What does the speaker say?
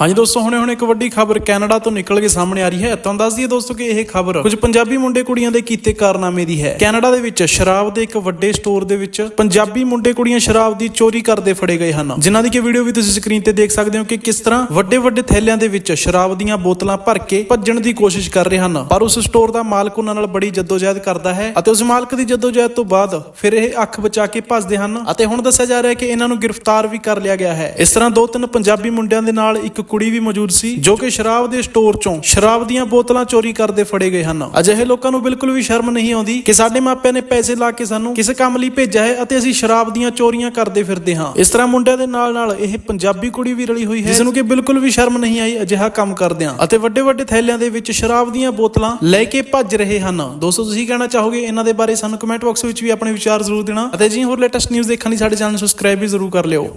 ਹਾਂਜੀ ਦੋਸਤੋ, ਹੁਣੇ ਹੁਣੇ ਇੱਕ ਵੱਡੀ ਖਬਰ ਕੈਨੇਡਾ ਤੋਂ ਨਿਕਲ ਕੇ ਸਾਹਮਣੇ ਆ ਰਹੀ ਹੈ। ਤੁਹਾਨੂੰ ਦੱਸ ਦਈਏ ਦੋਸਤੋ ਕਿ ਇਹ ਖਬਰ ਕੁਝ ਪੰਜਾਬੀ ਮੁੰਡੇ ਕੁੜੀਆਂ ਦੇ ਕੀਤੇ ਕਾਰਨਾਮੇ ਦੀ ਹੈ। ਕੈਨੇਡਾ ਦੇ ਵਿੱਚ ਸ਼ਰਾਬ ਦੇ ਇੱਕ ਵੱਡੇ ਸਟੋਰ ਦੇ ਵਿੱਚ ਪੰਜਾਬੀ ਮੁੰਡੇ ਕੁੜੀਆਂ ਸ਼ਰਾਬ ਦੀ ਚੋਰੀ ਕਰਦੇ ਫੜੇ ਗਏ ਹਨ। ਜਿਨ੍ਹਾਂ ਦੀ ਕਿ ਵੀਡੀਓ ਵੀ ਤੁਸੀਂ ਸਕਰੀਨ ਤੇ ਦੇਖ ਸਕਦੇ ਹੋ ਕਿ ਕਿਸ ਤਰ੍ਹਾਂ ਵੱਡੇ ਵੱਡੇ ਥੈਲਿਆਂ ਦੇ ਵਿੱਚ ਸ਼ਰਾਬ ਦੀਆਂ ਬੋਤਲਾਂ ਭਰ ਕੇ ਭੱਜਣ ਦੀ ਕੋਸ਼ਿਸ਼ ਕਰ ਰਹੇ ਹਨ। ਪਰ ਉਸ ਸਟੋਰ ਦਾ ਮਾਲਕ ਉਹਨਾਂ ਨਾਲ ਬੜੀ ਜਦੋਜਹਿਦ ਕਰਦਾ ਹੈ ਅਤੇ ਉਸ ਮਾਲਕ ਦੀ ਜਦੋਜਹਿਦ ਤੋਂ ਬਾਅਦ ਫਿਰ ਇਹ ਅੱਖ ਬਚਾ ਕੇ ਭੱਜਦੇ ਹਨ ਅਤੇ ਹੁਣ ਦੱਸਿਆ ਜਾ ਰਿਹਾ ਹੈ ਕਿ ਇਹਨਾਂ ਨੂੰ ਗ੍ਰਿਫਤਾਰ ਵੀ ਕਰ ਲਿਆ ਗਿਆ ਹੈ। ਇਸ ਤਰ੍ਹਾਂ ਦੋ ਤਿੰਨ ਪੰਜਾਬੀ ਮੁੰਡਿਆਂ ਦੇ ਨਾਲ ਇੱਕ ਕੁੜੀ ਵੀ ਮੌਜੂਦ ਸੀ ਜੋ ਕਿ ਸ਼ਰਾਬ ਦੇ ਸਟੋਰ ਚੋਂ ਸ਼ਰਾਬ ਦੀਆਂ ਬੋਤਲਾਂ ਚੋਰੀ ਕਰਦੇ ਫੜੇ ਗਏ ਹਨ। ਅਜਿਹੇ ਲੋਕਾਂ ਨੂੰ ਬਿਲਕੁਲ ਵੀ ਸ਼ਰਮ ਨਹੀਂ ਆਉਂਦੀ ਕਿ ਸਾਡੇ ਮਾਪਿਆਂ ਨੇ ਪੈਸੇ ਲਾ ਕੇ ਸਾਨੂੰ ਕਿਸੇ ਕੰਮ ਲਈ ਭੇਜਿਆ ਹੈ ਅਤੇ ਅਸੀਂ ਸ਼ਰਾਬ ਦੀਆਂ ਚੋਰੀਆਂ ਕਰਦੇ ਫਿਰਦੇ ਹਾਂ। ਇਸ ਤਰ੍ਹਾਂ ਮੁੰਡਿਆਂ ਦੇ ਨਾਲ ਨਾਲ ਇਹ ਪੰਜਾਬੀ ਕੁੜੀ ਵੀ ਰਲੀ ਹੋਈ ਹੈ। ਜਿਸ ਨੂੰ ਕਿ ਬਿਲਕੁਲ ਵੀ ਸ਼ਰਮ ਨਹੀਂ ਆਈ, ਅਜਿਹਾ ਕੰਮ ਕਰਦਿਆਂ ਅਤੇ ਵੱਡੇ ਵੱਡੇ ਥੈਲਿਆਂ ਦੇ ਵਿੱਚ ਸ਼ਰਾਬ ਦੀਆਂ ਬੋਤਲਾਂ ਲੈ ਕੇ ਭੱਜ ਰਹੇ ਹਨ। ਦੋਸਤੋ, ਤੁਸੀਂ ਕਹਿਣਾ ਚਾਹੋਗੇ? ਇਹਨਾਂ ਦੇ ਬਾਰੇ ਸਾਨੂੰ ਕਮੈਂਟ ਬਾਕਸ ਵਿੱਚ ਵੀ ਆਪਣੇ ਵਿਚਾਰ ਜ਼ਰੂਰ ਦੇਣਾ। ਅਤੇ ਜੀ, ਹੋਰ ਲੇਟੈਸਟ ਨਿਊਜ਼ ਦੇਖਣ ਲਈ ਸਾਡੇ ਚੈਨਲ ਨੂੰ ਸਬਸਕ੍ਰਾਈਬ ਵੀ ਜ਼ਰੂਰ ਕਰ ਲਿਓ।